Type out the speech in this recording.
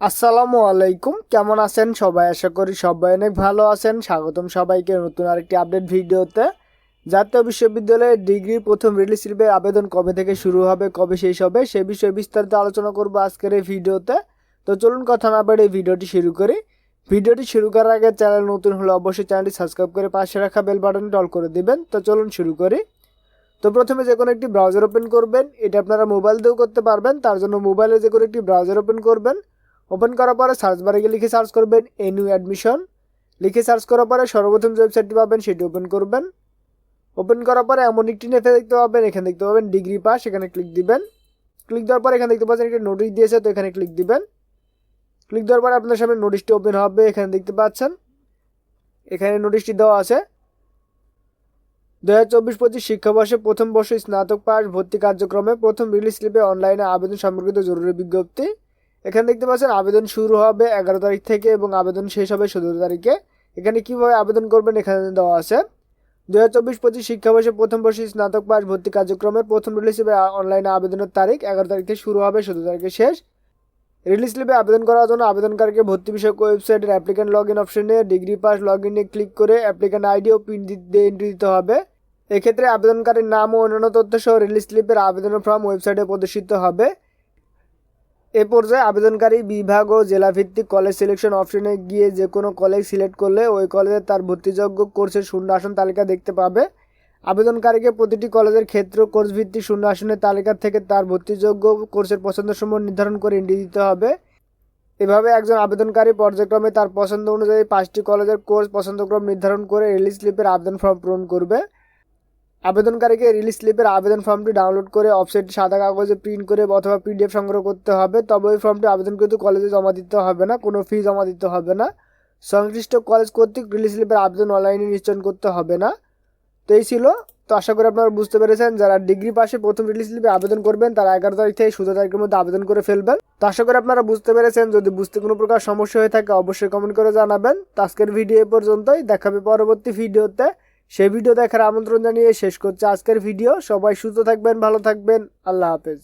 আসসালামু আলাইকুম। কেমন আছেন সবাই? আশা করি সবাই অনেক ভালো আছেন। স্বাগতম সবাইকে নতুন আরেকটি আপডেট ভিডিওতে। জাতীয় বিশ্ববিদ্যালয়ের ডিগ্রির প্রথম রিলিজ স্লিপের আবেদন কবে থেকে শুরু হবে, কবে শেষ হবে, সে বিষয়ে বিস্তারিত আলোচনা করব আজকের এই ভিডিওতে। তো চলুন কথা না বাড়ে ভিডিওটি শুরু করি। ভিডিওটি শুরু করার আগে চ্যানেল নতুন হলে অবশ্যই চ্যানেলটি সাবস্ক্রাইব করে পাশে রাখা বেল বাটনটি অল করে দিবেন। তো চলুন শুরু করি। তো প্রথমে যে কোনো একটি ব্রাউজার ওপেন করবেন। এটা আপনারা মোবাইল দিয়েও করতে পারবেন। তার জন্য মোবাইলে যে কোনো একটি ব্রাউজার ওপেন করবেন। ওপেন করার পরে সার্চ বারে গিয়ে লিখে সার্চ করবেন এনইউ অ্যাডমিশন। লিখে সার্চ করার পরে সর্বপ্রথম যে ওয়েবসাইটটি পাবেন সেটি ওপেন করবেন। ওপেন করার পরে এমন একটি নেটে দেখতে পাবেন, এখানে দেখতে পাবেন ডিগ্রি পাস এখানে ক্লিক দিবেন। ক্লিক দেওয়ার পরে এখানে দেখতে পাচ্ছেন একটা নোটিশ দিয়েছে, তো এখানে ক্লিক দিবেন। ক্লিক দেওয়ার পরে আপনার সামনে নোটিশটি ওপেন হবে, এখানে দেখতে পাচ্ছেন। এখানে নোটিশটি দেওয়া আছে। দু হাজার চব্বিশ পঁচিশ শিক্ষাবর্ষে প্রথম বর্ষ স্নাতক পাস ভর্তি কার্যক্রমে প্রথম রিলিজ স্লিপে অনলাইনে আবেদন সম্পর্কিত জরুরি বিজ্ঞপ্তি। এখানে দেখতে পাচ্ছেন আবেদন শুরু হবে এগারো তারিখ থেকে এবং আবেদন শেষ হবে সতেরো তারিখে। এখানে কীভাবে আবেদন করবেন এখানে দেওয়া আছে। দু হাজার চব্বিশ পঁচিশ শিক্ষাবর্ষে প্রথম বর্ষে স্নাতক পাস ভর্তি কার্যক্রমের প্রথম রিলিজ স্লিপে অনলাইনে আবেদনের তারিখ। এগারো তারিখে শুরু হবে, সতেরো তারিখে শেষ। রিলিজ স্লিপে আবেদন করার জন্য আবেদনকারীকে ভর্তি বিষয়ক ওয়েবসাইটের অ্যাপ্লিক্যান্ট লগ ইন অপশনে ডিগ্রি পাস লগ ইনে ক্লিক করে অ্যাপ্লিক্যান্ট আইডি ও পিন দিয়ে এন্ট্রি দিতে হবে। এক্ষেত্রে আবেদনকারীর নাম ও অন্যান্য তথ্য সহ রিলিজ স্লিপের আবেদনের ফর্ম ওয়েবসাইটে প্রদর্শিত হবে। এ পর্যায়ে আবেদনকারী বিভাগ ও জেলাভিত্তিক কলেজ সিলেকশন অপশনে গিয়ে যে কোনো কলেজ সিলেক্ট করলে ওই কলেজে তার ভর্তিযোগ্য কোর্সের শূন্য আসন তালিকা দেখতে পাবে। আবেদনকারীকে প্রতিটি কলেজের ক্ষেত্র কোর্স ভিত্তিক শূন্য আসনের তালিকা থেকে তার ভর্তিযোগ্য কোর্সের পছন্দসমূহ নির্ধারণ করে এন্ট্রি দিতে হবে। এভাবে একজন আবেদনকারী পর্যায়ক্রমে তার পছন্দ অনুযায়ী পাঁচটি কলেজের কোর্স পছন্দক্রম নির্ধারণ করে রিলিজ স্লিপের আবেদন ফর্ম পূরণ করবে। আবেদনকারীকে রিলিজ স্লিপের আবেদন ফর্মটি ডাউনলোড করে অফসেট সাদা কাগজে প্রিন্ট করে অথবা পিডিএফ সংগ্রহ করতে হবে। তবে ওই ফর্মটি আবেদনকৃত কলেজে জমা দিতে হবে না, কোনো ফি জমা দিতে হবে না। সংশ্লিষ্ট কলেজ কর্তৃক রিলিজ স্লিপের আবেদন অনলাইনে নিশ্চয়ন করতে হবে না। তো এই ছিল। তো আশা করি আপনারা বুঝতে পেরেছেন, যারা ডিগ্রি পাশে প্রথম রিলিজ স্লিপে আবেদন করবেন, তারা এগারো তারিখ থেকে সতেরো তারিখের মধ্যে আবেদন করে ফেলবেন। তো আশা করি আপনারা বুঝতে পেরেছেন, যদি বুঝতে কোনো প্রকার সমস্যা হয়ে থাকে, অবশ্যই কমেন্ট করে জানাবেন। তো আজকের ভিডিও পর্যন্তই, দেখাবে পরবর্তী ভিডিওতে সেই ভিডিও দেখার আমন্ত্রণ জানিয়ে শেষ করছে আজকের ভিডিও। সবাই সুস্থ থাকবেন, ভালো থাকবেন। আল্লাহ হাফেজ।